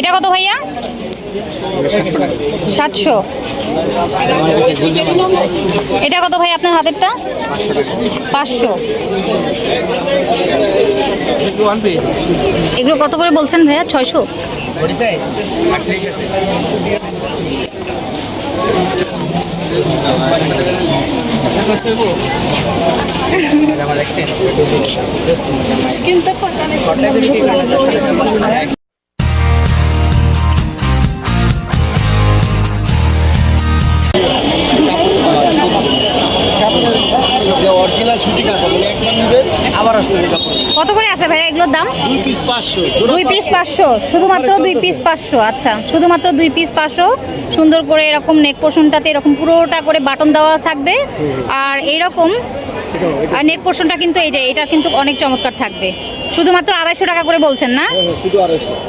এটা কত ভাইয়া? সাতশো। এটা কত ভাই আপনার হাতেরটা? পাঁচশো। এগুলো কত করে বলছেন ভাইয়া? ছয়শো? অরিজিনাল কত করে। আছে ভাইয়া এগুলোর দাম? দুই পিস পাঁচশো শুধুমাত্র দুই পিস পাঁচশো আচ্ছা। শুধুমাত্র দুই পিস পাঁচশো সুন্দর করে এরকম নেক পোর্শনটাতে এরকম পুরোটা করে বাটন দেওয়া থাকবে। আর এইরকম আর নেক পোর্শনটা কিন্তু এই যে এটা কিন্তু অনেক চমৎকার থাকবে। শুধুমাত্র আড়াইশো টাকা করে বলছেন না?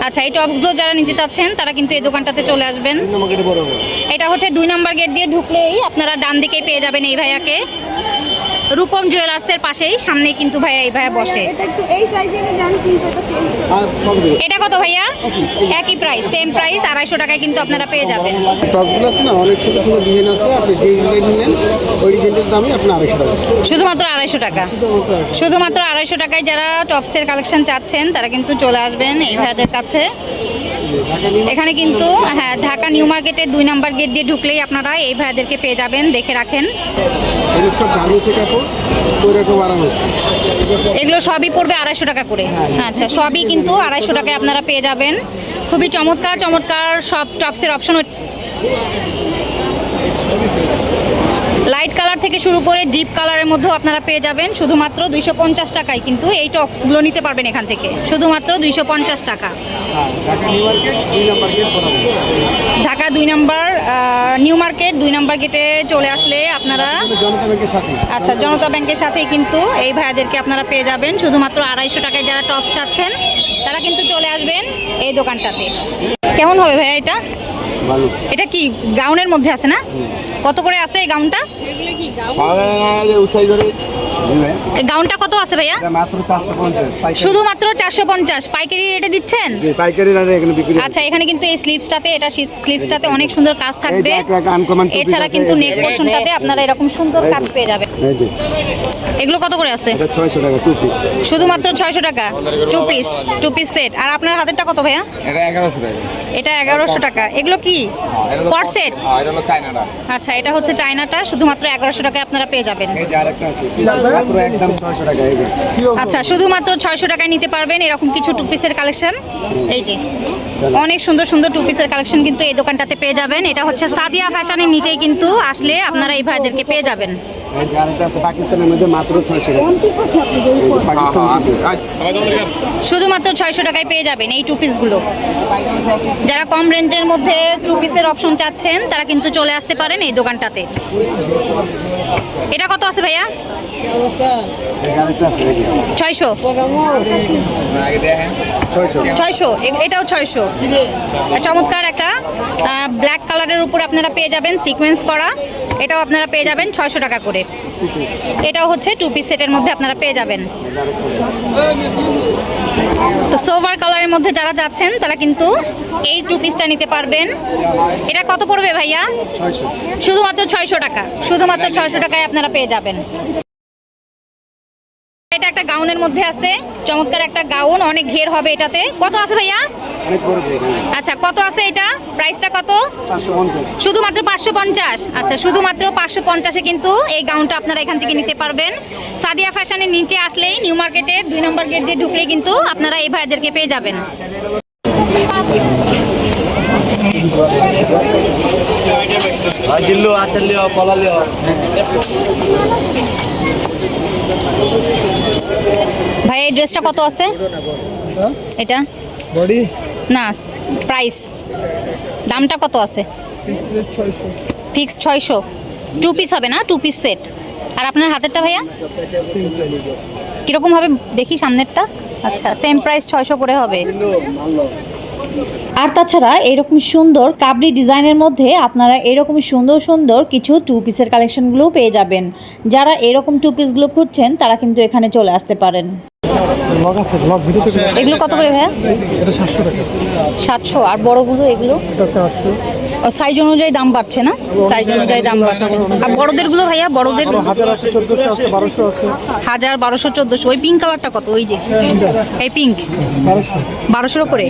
আচ্ছা এই টপসগুলো যারা নিতে চাচ্ছেন তারা কিন্তু এই দোকানটাতে চলে আসবেন। এটা হচ্ছে দুই নম্বর গেট দিয়ে ঢুকলেই আপনারা ডান দিকেই পেয়ে যাবেন এই ভাইয়াকে। রূপম জুয়েলার্সের পাশেই সামনেই কিন্তু ভাইয়া এই ভাইয়া বসে। এটা কত দেবে? এটা কত ভাইয়া? একই প্রাইস সেম প্রাইস আড়াইশো টাকায় কিন্তু আপনারা পেয়ে যাবেন। টপগুলো আছে না অনেক ছোটো ছোটো ডিজাইন আছে আপনি যে ডিজাইন নেন ওই ডিজাইনটার দামই আপনার আড়াইশো টাকা। শুধুমাত্র আড়াইশো টাকা। শুধুমাত্র আড়াইশো টাকায় যারা টপসের কালেকশন চাচ্ছেন তারা কিন্তু চলে আসবেন এই ভাইয়াদের কাছে। এখানে কিন্তু হ্যাঁ ঢাকা নিউ মার্কেটের দুই নাম্বার গেট দিয়ে ঢুকলেই আপনারা এই ভাইয়াদেরকে পেয়ে যাবেন দেখে রাখেন। এদের সব আছে এগুলো সবই পড়বে আড়াইশো টাকা করে। আচ্ছা সবই কিন্তু আড়াইশো টাকায় আপনারা পেয়ে যাবেন। খুবই চমৎকার চমৎকার সব টপসের অপশন লাইট কালার থেকে শুরু করে ডিপ কালারের মধ্যেও আপনারা পেয়ে যাবেন। শুধুমাত্র দুইশো পঞ্চাশ টাকায়, কিন্তু এই টপসগুলো নিতে পারবেন এখান থেকে। শুধুমাত্র দুইশো পঞ্চাশ টাকা। ঢাকা দুই নাম্বার নিউ মার্কেট দুই নম্বর গেটে চলে আসলে আপনারা আচ্ছা জনতা ব্যাংকের সাথেই কিন্তু এই ভাইয়াদেরকে আপনারা পেয়ে যাবেন। শুধুমাত্র আড়াইশো টাকায় যারা টপস চাচ্ছেন, তারা কিন্তু চলে আসবেন এই দোকানটাতে। কেমন হবে ভাইয়া এটা? এটা কি গাউনের মধ্যে আছে না? কত করে আছে এই গাউনটা? গাউনটা কত আছে ভাইয়া? মাত্র চারশো পঞ্চাশ শুধুমাত্র চারশো পঞ্চাশ। পাইকারি রেটে দিচ্ছেন? পাইকারি না এখানে বিক্রি আচ্ছা এখানে কিন্তু এই স্লিপসটাতে এটা স্লিপসটাতে অনেক সুন্দর কাজ থাকবে। এছাড়া কিন্তু। নেক পোর্শনটাতে আপনারা এরকম সুন্দর কাজ পেয়ে যাবেন। এগুলো কত করে আছে? এটা ছয়শো টাকা টু পিস শুধুমাত্র ছয়শো টাকা। Two piece two piece set আর আপনার হাতেরটা কত ভাইয়া? এটা এগারোশো টাকা। এটা এগারোশো টাকা। এগুলো কি? এটা সেট হ্যাঁ, এটা হলো চায়নাটা। আচ্ছা এটা হচ্ছে চায়নাটা। শুধুমাত্র এগারোশো টাকায় আপনারা পেয়ে যাবেন। এই যে আরেকটা আছে। আচ্ছা শুধুমাত্র ছয়শো টাকায় নিতে পারবেন এরকম কিছু টু পিসের কালেকশন এই যে। অনেক সুন্দর সুন্দর টু পিসের কালেকশন কিন্তু এই দোকানটাতে পেয়ে যাবেন। এটা হচ্ছে সাদিয়া ফ্যাশনের নিচেই কিন্তু আসলে আপনারা এই ভাইদেরকে পেয়ে যাবেন। Piece। শুধুমাত্র ছয়শো টাকায় পেয়ে যাবেন এই টু পিসগুলো যারা কম রেঞ্জের মধ্যে টু পিসের অপশন চাচ্ছেন তারা কিন্তু চলে আসতে পারেন এই দোকানটাতে। এটা কত আছে ভাইয়া? ছয়শো। ছয়শো। এটাও ছয়শো। চমৎকার একটা ব্ল্যাক কালারের উপর আপনারা পেয়ে যাবেন সিকোয়েন্স করা। এটাও আপনারা পেয়ে যাবেন ছয়শো টাকা করে। এটাও হচ্ছে টু পিস সেটের মধ্যে আপনারা পেয়ে যাবেন। তো সোভার কালারের মধ্যে যারা যাচ্ছেন তারা কিন্তু এই টু পিসটা নিতে পারবেন। এটা কত পড়বে ভাইয়া? শুধুমাত্র ছয়শো টাকা। শুধুমাত্র ছয়শো টাকায় আপনারা পেয়ে যাবেন। এটা একটা গাউনের মধ্যে আছে চমৎকার একটা গাউন অনেক ঘের হবে এটাতে। কত আছে ভাইয়া? অনেক বড় ব্যাগ আচ্ছা কত আছে এটা? প্রাইসটা কত? শুধুমাত্র পাঁচশো পঞ্চাশ? আচ্ছা শুধুমাত্র পাঁচশো পঞ্চাশে কিন্তু এই গাউনটা আপনারা এখান থেকে নিতে পারবেন। সাদিয়া ফ্যাশনের নিচে আসলেই নিউ মার্কেটের দুই নম্বর গেট দিয়ে ঢুকলেই কিন্তু আপনারা এই ভাইদেরকে পেয়ে যাবেন। পলাল্য ভাই এই ড্রেসটা কত আছে? এটা? বডি না প্রাইস দামটা কত আছে? ফিক্স ছয়শো। টু পিস হবে না? টু পিস সেট আর আপনার হাতেরটা ভাইয়া? কীরকম হবে? দেখি সামনেরটা। আচ্ছা সেম প্রাইস ছয়শো করে হবে। আর তাছাড়া এরকম সুন্দর কাবলি ডিজাইনের মধ্যে আপনারা এরকম সুন্দর সুন্দর কিছু টু পিসের কালেকশনগুলো পেয়ে যাবেন। যারা এরকম টু পিসগুলো খুঁজছেন তারা কিন্তু এখানে চলে আসতে পারেন। এগুলো কত করে ভাইয়া? সাতশো আর বড়গুলো এগুলো? সাইজ অনুযায়ী দাম বাড়ছে না? সাইজ অনুযায়ী দাম বাড়ছে। আর বড়দেরগুলো ভাইয়া বড়দের হাজার বারোশো চোদ্দোশো। ওই পিঙ্ক কালারটা কত? ওই যে। এই পিঙ্ক বারোশো। বারোশোর করে?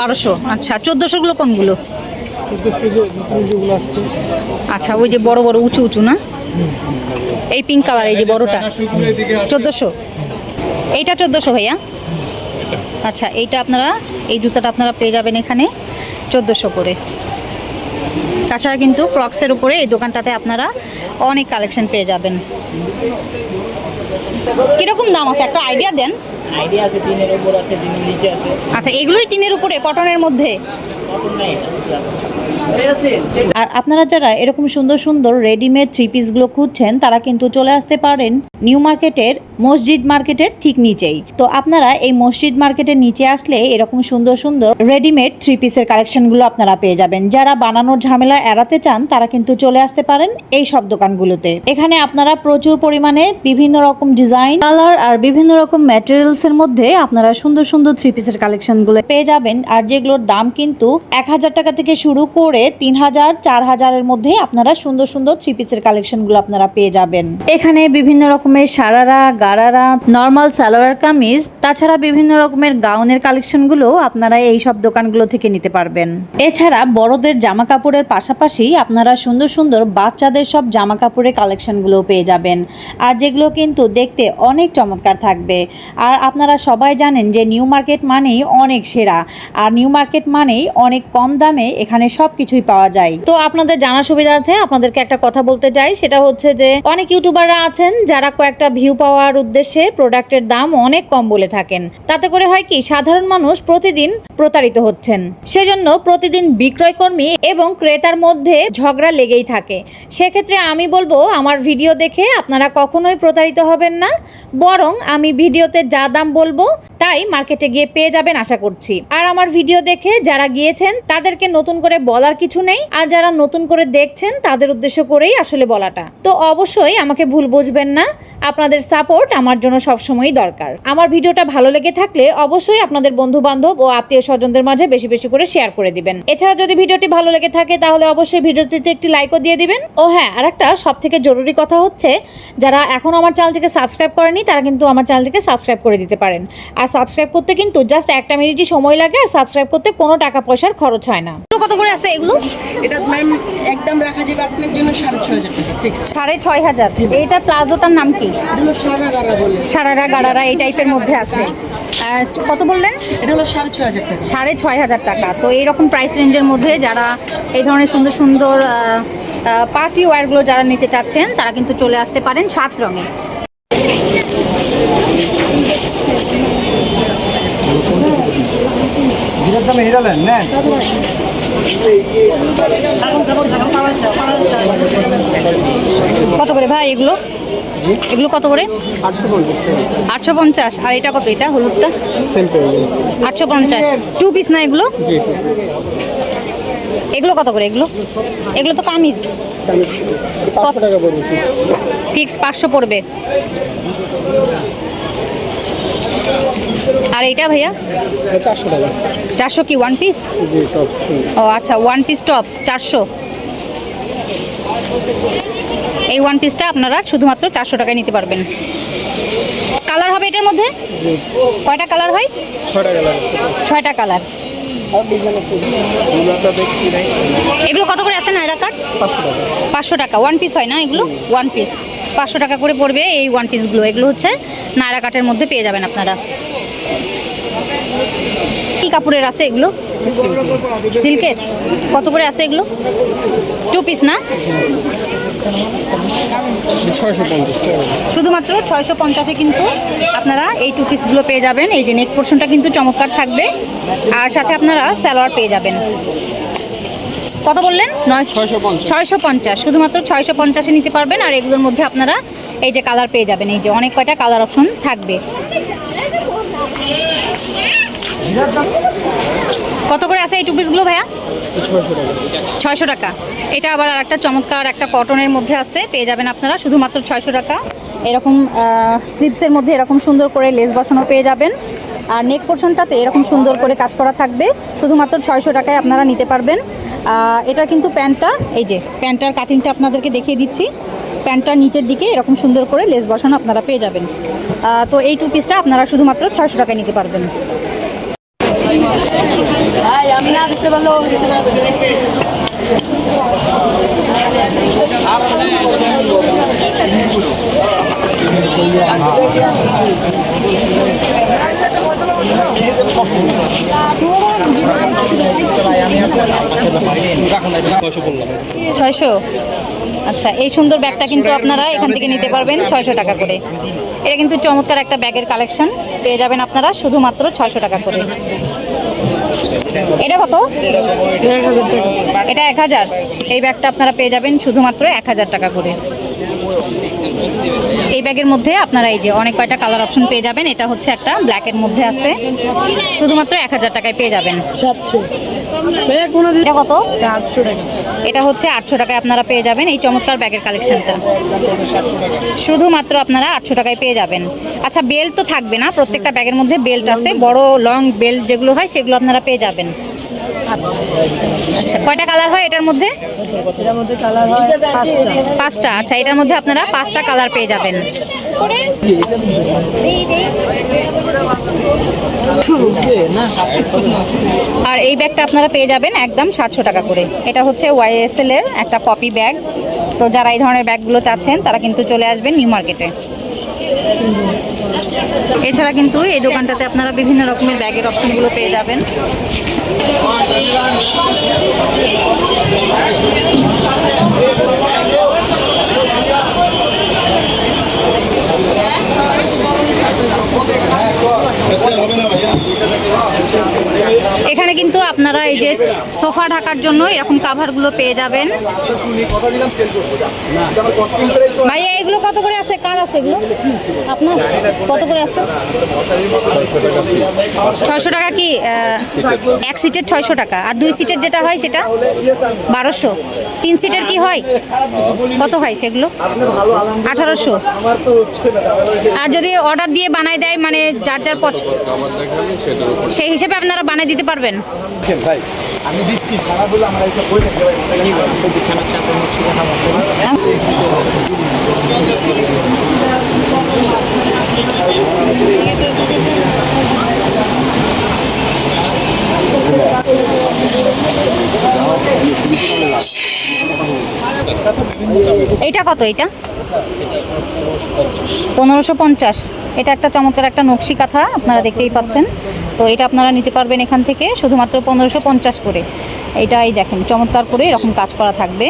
বারোশো। আচ্ছা চোদ্দোশো গুলো কোনগুলো আচ্ছা ওই যে বড় বড় উঁচু উঁচু না? এই পিঙ্ক কালার এই যে বড়টা। চোদ্দোশো? এইটা চোদ্দোশো ভাইয়া? আচ্ছা এইটা আপনারা এই জুতাটা আপনারা পেয়ে যাবেন এখানে। চোদ্দোশো করে। তাছাড়া কিন্তু ক্রক্সের উপরে এই দোকানটাতে আপনারা অনেক কালেকশন পেয়ে যাবেন। কীরকম দাম আছে? একটা আইডিয়া দেন। আইডিয়া আছে টিনের উপর আছে টিনের নিচে আছে। আচ্ছা এগুলোই টিনের উপরে কটনের মধ্যে? আর আপনারা যারা এরকম সুন্দর সুন্দর রেডিমেড থ্রি পিসগুলো খুঁজছেন, তারা কিন্তু চলে আসতে পারেন নিউ মার্কেটের মসজিদ মার্কেটের ঠিক নিচেই। তো আপনারা এই মসজিদ মার্কেটের নিচে আসলে এরকম সুন্দর সুন্দর রেডিমেড থ্রি পিসের কালেকশনগুলো আপনারা পেয়ে যাবেন। যারা বানানোর ঝামেলা এড়াতে চান, তারা কিন্তু চলে আসতে পারেন এই সব দোকানগুলোতে। এখানে আপনারা প্রচুর পরিমাণে বিভিন্ন রকম ডিজাইন কালার আর বিভিন্ন রকম ম্যাটেরিয়ালস এর মধ্যে আপনারা সুন্দর সুন্দর থ্রি পিসের কালেকশনগুলো পেয়ে যাবেন। আর যেগুলোর দাম কিন্তু এক হাজার টাকা থেকে শুরু করে তিন হাজার চার হাজারের মধ্যে আপনারা সুন্দর সুন্দর থ্রি পিসের কালেকশনগুলো আপনারা পেয়ে যাবেন। এখানে বিভিন্ন রকমের সারারা, গারারা নর্মাল সালোয়ার কামিজ, তাছাড়া বিভিন্ন রকমের গাউনের কালেকশনগুলো আপনারা এই সব দোকানগুলো থেকে নিতে পারবেন। এছাড়া বড়দের জামা কাপড়ের পাশাপাশি আপনারা সুন্দর সুন্দর বাচ্চাদের সব জামা কাপড়ের কালেকশনগুলো পেয়ে যাবেন। আর যেগুলো কিন্তু দেখতে অনেক চমৎকার থাকবে। আর আপনারা সবাই জানেন যে নিউ মার্কেট মানেই অনেক সেরা। আর নিউ মার্কেট মানেই অনেক কম দামে এখানে সব কিছুই পাওয়া যায়। তো আপনাদের জানা সুবিধার্থে আপনাদেরকে একটা কথা বলতে চাই সেটা হচ্ছে যে অনেক ইউটিউবাররা আছেন যারা কয়েকটা ভিউ পাওয়ার উদ্দেশ্যে প্রোডাক্টের দাম অনেক কম বলে থাকেন। তাতে করে হয় কি, সাধারণ মানুষ প্রতিদিন প্রতারিত হচ্ছেন। সেজন্য প্রতিদিন বিক্রয়কর্মী এবং ক্রেতার মধ্যে ঝগড়া লেগেই থাকে। সেক্ষেত্রে আমি বলব, আমার ভিডিও দেখে আপনারা কখনোই প্রতারিত হবেন না, বরং আমি ভিডিওতে যা দাম বলব, তাই মার্কেটে গিয়ে পেয়ে যাবেন আশা করছি। আর আমার ভিডিও দেখে যারা গিয়েছেন, তাদেরকে নতুন করে বলার কিছু নেই। আর যারা নতুন করে দেখছেন, তাদের উদ্দেশ্য করেই আসলে বলাটা। তো অবশ্যই আমাকে ভুল বুঝবেন না। আপনাদের সাপোর্ট আমার জন্য সবসময়ই দরকার। আমার ভিডিওটা ভালো লেগে থাকলে অবশ্যই আপনাদের বন্ধু বান্ধব ও আত্মীয় স্বজনদের মাঝে বেশি বেশি করে শেয়ার করে দিবেন। এছাড়া যদি ভিডিওটি ভালো লেগে থাকে, তাহলে অবশ্যই ভিডিওটিতে একটি লাইকও দিয়ে দিবেন। ও হ্যাঁ আর একটা সব থেকে জরুরি কথা হচ্ছে, যারা এখন আমার চ্যানেলটিকে সাবস্ক্রাইব করেনি, তারা কিন্তু আমার চ্যানেলটিকে সাবস্ক্রাইব করে দিতে পারেন। আর সাবস্ক্রাইব করতে কিন্তু জাস্ট একটা মিনিটই সময় লাগে, আর সাবস্ক্রাইব করতে কোনো টাকা পয়সার খরচ হয় না। কত করে আছে এগুলো? এটা ম্যাম একদম রাখা যাবে আপনার জন্য সাড়ে ছয় হাজার টাকা সাড়ে ছয় হাজার। এইটা প্লাজোটার নাম কি? এটা সারারা গাড়ারা এই টাইপের মধ্যে আছে। কত বললেন? এটা হলো সাড়ে ছয় হাজার টাকা। সাড়ে ছয় হাজার টাকা। তো এইরকম প্রাইস রেঞ্জের মধ্যে যারা এই ধরনের সুন্দর সুন্দর পার্টি ওয়্যারগুলো যারা নিতে চাচ্ছেন তারা কিন্তু চলে আসতে পারেন সাত রঙে। দামে হিরালেন নেন কত করে ভাই এগুলো? এগুলো কত করে? আটশো পঞ্চাশ। আর এটা কত? এটা হলুদটা? আটশো পঞ্চাশ। টু পিস না এগুলো? এগুলো কত করে এগুলো? এগুলো তো কামিজ। ফিক্স পাঁচশো পড়বে। আর এইটা ভাইয়া? চারশো টাকা। চারশো কি ওয়ান পিস জি টপস ও আচ্ছা ওয়ান পিস টপস চারশো। এই ওয়ান পিসটা আপনারা শুধুমাত্র চারশো টাকায় নিতে পারবেন। কালার হবে এটার মধ্যে? কয়টা কালার হয়? ছয়টা কালার এগুলো কত করে আছে নাইরা কার্ড পাঁচশো টাকা। পাঁচশো টাকা। ওয়ান পিস হয় না এগুলো? ওয়ান পিস পাঁচশো টাকা করে পড়বে এই ওয়ান পিসগুলো এগুলো হচ্ছে নায়রা কাঠের মধ্যে পেয়ে যাবেন আপনারা। কি কাপড়ের আছে এগুলো? সিল্কের। কত করে আছে এগুলো? টু পিস না? শুধুমাত্র ছয়শো পঞ্চাশে কিন্তু আপনারা এই টু পিসগুলো পেয়ে যাবেন। এই যে নেক পোর্শনটা কিন্তু চমৎকার থাকবে। আর সাথে আপনারা সালোয়ার পেয়ে যাবেন। কত বললেন? নয় ছয়শো পঞ্চাশ। শুধুমাত্র ছয়শো পঞ্চাশে নিতে পারবেন। আর এগুলোর মধ্যে আপনারা এই যে কালার পেয়ে যাবেন। এই যে অনেক কয়টা কালার অপশন থাকবে। কত করে আছে এই টু পিসগুলো ভাইয়া? ছয়শো টাকা। এটা আবার আর একটা চমৎকার একটা কটনের মধ্যে আছে পেয়ে যাবেন আপনারা। শুধুমাত্র ছয়শো টাকা। এরকম স্লিপসের মধ্যে এরকম সুন্দর করে লেস বসানো পেয়ে যাবেন। আর নেক পোর্শনটাতে এরকম সুন্দর করে কাজ করা থাকবে। শুধুমাত্র ছয়শো টাকায় আপনারা নিতে পারবেন। এটা কিন্তু প্যান্টটা এই যে প্যান্টটার কাটিংটা আপনাদেরকে দেখিয়ে দিচ্ছি। প্যান্টটার নিচের দিকে এরকম সুন্দর করে লেস বসানো আপনারা পেয়ে যাবেন। তো এই টু পিসটা আপনারা শুধুমাত্র ছয়শো টাকায় নিতে পারবেন। ছয়শো? আচ্ছা এই সুন্দর ব্যাগটা কিন্তু আপনারা এখান থেকে নিতে পারবেন ছয়শো টাকা করে। এটা কিন্তু চমৎকার একটা ব্যাগের কালেকশন পেয়ে যাবেন আপনারা শুধুমাত্র ছয়শো টাকা করে। এটা কত? এটা এক হাজার। এই ব্যাগটা আপনারা পেয়ে যাবেন শুধুমাত্র এক হাজার টাকা করে। এই ব্যাগের মধ্যে আপনারা এই যে অনেক কয়টা কালার অপশন পেয়ে যাবেন এটা হচ্ছে একটা ব্ল্যাকের মধ্যে আছে। শুধুমাত্র এক হাজার টাকায় পেয়ে যাবেন। এটা কত? এটা হচ্ছে আটশো টাকায় আপনারা পেয়ে যাবেন এই চমৎকার ব্যাগের কালেকশনটা শুধুমাত্র আপনারা আটশো টাকায় পেয়ে যাবেন। আচ্ছা বেল্ট তো থাকবে না প্রত্যেকটা ব্যাগের মধ্যে বেল্ট আছে। বড় লং বেল্ট যেগুলো হয় সেগুলো আপনারা পেয়ে যাবেন। আচ্ছা কয়টা কালার হয় এটার মধ্যে? পাঁচটা। আচ্ছা এটার মধ্যে আপনারা পাঁচটা কালার পেয়ে যাবেন। আর এই ব্যাগটা আপনারা পেয়ে যাবেন একদম সাতশো টাকা করে। এটা হচ্ছে ওয়াইএসএল এর একটা কপি ব্যাগ তো যারা এই ধরনের ব্যাগগুলো চাচ্ছেন তারা কিন্তু চলে আসবেন নিউ মার্কেটে। এছাড়া কিন্তু এই দোকানটাতে আপনারা বিভিন্ন রকমের ব্যাগের অপশনগুলো পেয়ে যাবেন এখানে কিন্তু সোফা ঢাকার জন্য এরকম কাভারগুলো পেয়ে যাবেন। ভাইয়া এগুলো কত করে আছে? কার আছে এগুলো? আপনার? কত করে আছে? ছয়শো টাকা কি? এক সিটের ছয়শো টাকা। আর দুই সিটের যেটা হয় সেটা? বারোশো। তিন সিটের কি হয়? কত হয় সেগুলো? আঠারোশো। আর যদি অর্ডার দিয়ে বানাই দেয় মানে যার যার পছন্দ সেই হিসেবে আপনারা বানিয়ে দিতে পারবেন। এইটা কত এটা? পনেরোশো পঞ্চাশ। এটা একটা চমৎকার একটা নকশি কাঁথা আপনারা দেখতেই পাচ্ছেন। তো এটা আপনারা নিতে পারবেন এখান থেকে শুধুমাত্র পনেরোশো পঞ্চাশ করে। এটাই দেখেন চমৎকার করে এরকম কাজ করা থাকবে।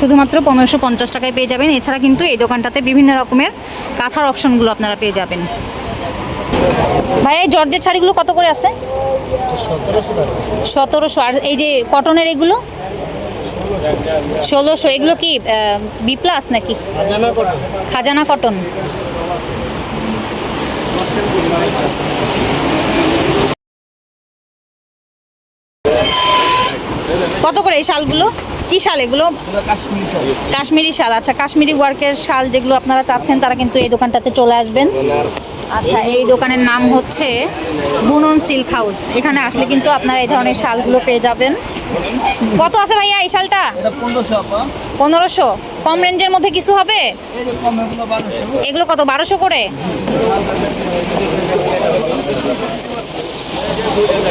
শুধুমাত্র পনেরোশো পঞ্চাশ টাকায় পেয়ে যাবেন। এছাড়া কিন্তু এই দোকানটাতে বিভিন্ন রকমের কাঁথার অপশনগুলো আপনারা পেয়ে যাবেন। ভাই এই জর্জের শাড়িগুলো কত করে আছে? সতেরোশো আর এই যে কটনের এগুলো? ষোলোশো। এগুলো কি বি প্লাস নাকি? খাজানা কটন। কত করে এই শালগুলো? কি শাল এগুলো? কাশ্মীরি শাল। আচ্ছা কাশ্মীরি ওয়ার্কের শাল যেগুলো আপনারা চাচ্ছেন, তারা কিন্তু এই দোকানটাতে চলে আসবেন। আচ্ছা এই দোকানের নাম হচ্ছে বুনন সিল্ক হাউস। এখানে আসলে কিন্তু আপনারা এই ধরনের শালগুলো পেয়ে যাবেন। কত আছে ভাইয়া এই শালটা? পনেরোশো কম রেঞ্জের মধ্যে কিছু হবে? এগুলো কত বারোশো করে?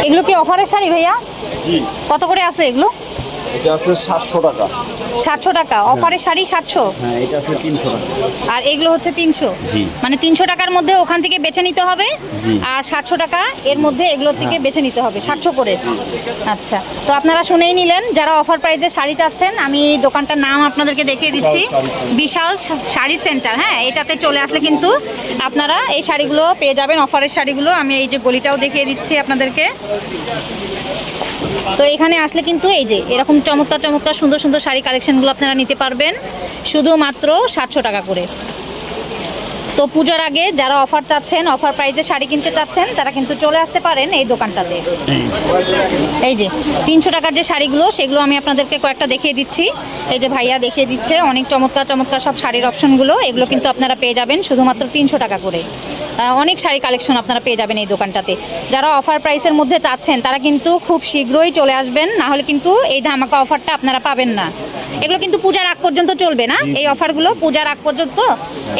এগুলো কি অফারের শাড়ি ভাইয়া? কত করে আছে এগুলো? এটা আছে সাতশো টাকা। সাতশো টাকা? অফারের শাড়ি সাতশো? হ্যাঁ এটা আছে তিনশো টাকা। আর এগুলো হচ্ছে তিনশো? জি। মানে তিনশো টাকার মধ্যে ওখান থেকে বেছে নিতে হবে আর সাতশো টাকা এর মধ্যে এগুলো থেকে বেছে নিতে হবে সাতশো করে। আচ্ছা তো আপনারা শুনেই নিলেন যারা অফার প্রাইজে শাড়ি চাচ্ছেন আমি দোকানটার নাম আপনাদেরকে দেখিয়ে দিচ্ছি। বিশাল শাড়ি সেন্টার হ্যাঁ এটাতে চলে আসলে কিন্তু আপনারা এই শাড়িগুলো পেয়ে যাবেন অফারের শাড়িগুলো। আমি এই যে গলিটাও দেখিয়ে দিচ্ছি আপনাদেরকে। তো এখানে আসলে কিন্তু এই যে, এরকম চমৎকার চমৎকার, সুন্দর সুন্দর শাড়ি কালেকশনগুলো আপনারা নিতে পারবেন। শুধুমাত্র সাতশো টাকা করে। তো পূজার আগে যারা অফার চাচ্ছেন, অফার প্রাইসে শাড়ি কিনতে চাচ্ছেন, তারা কিন্তু চলে আসতে পারেন এই দোকানটাতে। এই যে, তিনশো টাকার যে শাড়িগুলো, সেগুলো আমি আপনাদেরকে কয়েকটা দেখিয়ে দিচ্ছি। এই যে ভাইয়া দেখিয়ে দিচ্ছে, অনেক চমৎকার চমৎকার সব শাড়ির অপশনগুলো এগুলো কিন্তু আপনারা পেয়ে যাবেন শুধুমাত্র তিনশো টাকা করে। অনেক শাড়ি কালেকশন আপনারা পেয়ে যাবেন এই দোকানটাতে। যারা অফার প্রাইসের মধ্যে চাচ্ছেন তারা কিন্তু খুব শীঘ্রই চলে আসবেন না হলে কিন্তু এই ধামাকা অফারটা আপনারা পাবেন না। এগুলো কিন্তু পূজার আগ পর্যন্ত চলবে না? এই অফারগুলো পূজার আগ পর্যন্ত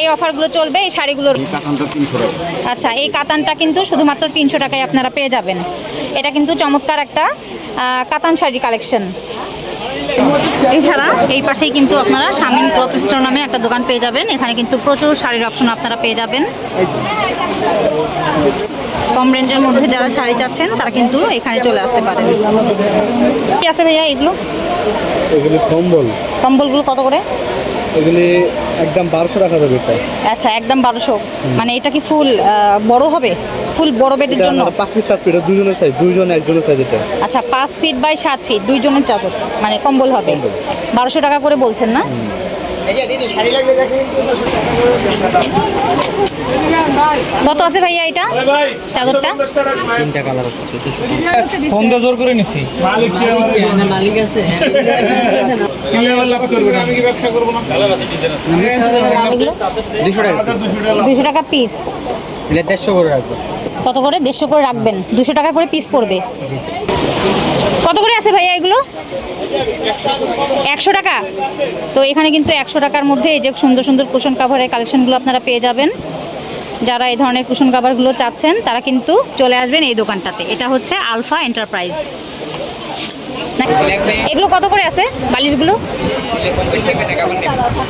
এই অফারগুলো চলবে এই শাড়িগুলোর আচ্ছা এই কাতানটা কিন্তু শুধুমাত্র তিনশো টাকায় আপনারা পেয়ে যাবেন। এটা কিন্তু চমৎকার একটা কাতান শাড়ি কালেকশন এছাড়া এই পাশেই কিন্তু আপনারা শামিন ক্লথ স্টোর নামে একটা দোকান পেয়ে যাবেন। এখানে কিন্তু প্রচুর শাড়ির অপশন আপনারা পেয়ে যাবেন। কম রেঞ্জের মধ্যে যারা শাড়ি চাচ্ছেন তারা কিন্তু এখানে চলে আসতে পারেন। কি আছে ভাইয়া এগুলো? এগুলি কম্বল। কম্বলগুলো কত করে? এগুলি একদম বারোশো টাকা যাবে এটা আচ্ছা একদম বারোশো মানে এটা কি ফুল বড় হবে ফুল বড় বেডের জন্য পাঁচ ফিট সাত ফিট দুজনের সাইজ দুইজন একজনের সাইজ এটা আচ্ছা পাঁচ ফিট বাই সাত ফিট দুইজনের চাদর মানে কম্বল হবে বারোশো টাকা করে বলছেন না কত আছে ভাইয়া এটা চাদরটা তিনটা কালার আছে ফোন জোর করে নিছি মালিক আছে দুশো টাকা পিস দেড়শো করে রাখব। কত করে? দেড়শো করে রাখবেন। দুশো টাকা করে পিস পড়বে। কত করে আছে ভাইয়া এগুলো? একশো টাকা? তো এখানে কিন্তু একশো টাকার মধ্যে এই যে সুন্দর সুন্দর কুশন কাভারের কালেকশনগুলো আপনারা পেয়ে যাবেন। যারা এই ধরনের কুশন কাভারগুলো চাচ্ছেন তারা কিন্তু চলে আসবেন এই দোকানটাতে। এটা হচ্ছে আলফা এন্টারপ্রাইজ এগুলো কত করে আছে? বালিশগুলো?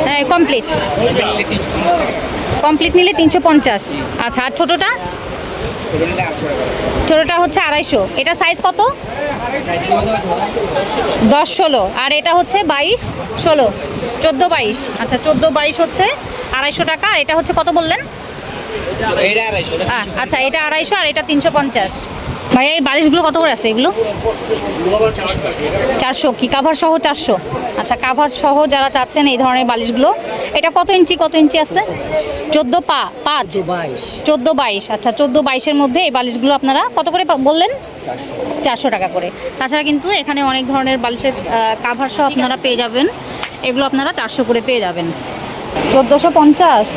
হ্যাঁ কমপ্লিট কমপ্লিট নিলে তিনশো পঞ্চাশ। আচ্ছা আর ছোটোটা? ছোটোটা হচ্ছে আড়াইশো। এটা সাইজ কত? দশ ষোলো। আর এটা হচ্ছে বাইশ ষোলো। চোদ্দ বাইশ। আচ্ছা চোদ্দ বাইশ হচ্ছে আড়াইশো টাকা। আর এটা হচ্ছে কত বললেন? আচ্ছা এটা আড়াইশো আর এটা তিনশো পঞ্চাশ। ভাইয়া এই বালিশগুলো কত করে আছে এগুলো? চারশো কি? কাভার সহ চারশো? আচ্ছা কাভার সহ যারা চাচ্ছেন এই ধরনের বালিশগুলো এটা কত ইঞ্চি কত ইঞ্চি আছে? চোদ্দ পা পাঁচ? চোদ্দ বাইশ। আচ্ছা চোদ্দ বাইশের মধ্যে এই বালিশগুলো আপনারা কত করে বললেন? চারশো টাকা করে। তাছাড়া কিন্তু এখানে অনেক ধরনের বালিশের কাভার সহ আপনারা পেয়ে যাবেন। এগুলো আপনারা চারশো করে পেয়ে যাবেন। চোদ্দোশো পঞ্চাশ।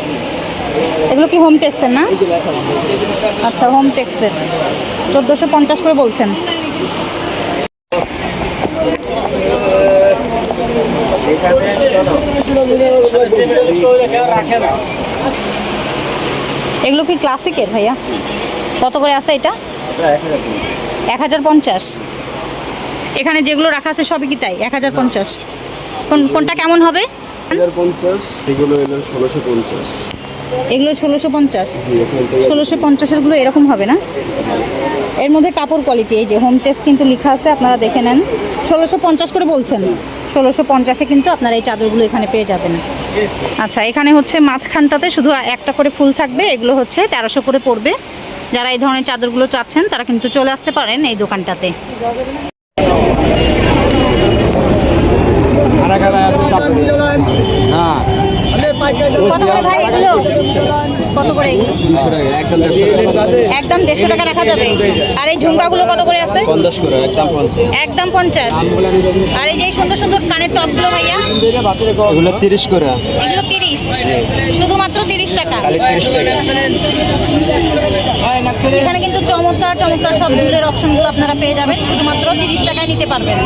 এগুলো কি হোম টেক্সের না? আচ্ছা হোম টেক্সের চোদ্দোশো পঞ্চাশ করে বলছেন। এগুলো কি ক্লাসিকের ভাইয়া? কত করে আছে এটা? এক হাজার পঞ্চাশ। এখানে যেগুলো রাখা আছে সবই কি তাই? এক হাজার পঞ্চাশ। কোন কোনটা কেমন হবে? পঞ্চাশ ষোলোশো পঞ্চাশ। এগুলো ষোলোশো পঞ্চাশ। ষোলোশো পঞ্চাশেরগুলো এরকম হবে না? এর মধ্যে কাপড় কোয়ালিটি এই যে হোম টেস্ট কিন্তু লেখা আছে, আপনারা দেখে নেন। ষোলোশো পঞ্চাশ করে বলছেন। ষোলোশো পঞ্চাশে কিন্তু আপনারা এই চাদরগুলো এখানে পেয়ে যাবেন। আচ্ছা এখানে হচ্ছে মাঝখানটাতে শুধু একটা করে ফুল থাকবে, এগুলো হচ্ছে তেরোশো করে পড়বে। যারা এই ধরনের চাদরগুলো চাচ্ছেন, তারা কিন্তু চলে আসতে পারেন এই দোকানটাতে। হ্যাঁ। কত করে ভাই এগুলো কত করে এগুলো দুশো টাকা একদম দেড়শো টাকা একদম দেড়শো টাকা রাখা যাবে। আর এই ঝুমকাগুলো কত করে আছে? একদম পঞ্চাশ। আর এই যে সুন্দর সুন্দর কানের টপগুলো ভাইয়া? এগুলো তিরিশ করে। এগুলো তিরিশ। শুধুমাত্র তিরিশ টাকা। এখানে কিন্তু চমৎকার চমৎকার সব দুধের অপশনগুলো আপনারা পেয়ে যাবেন। শুধুমাত্র তিরিশ টাকায় নিতে পারবেন।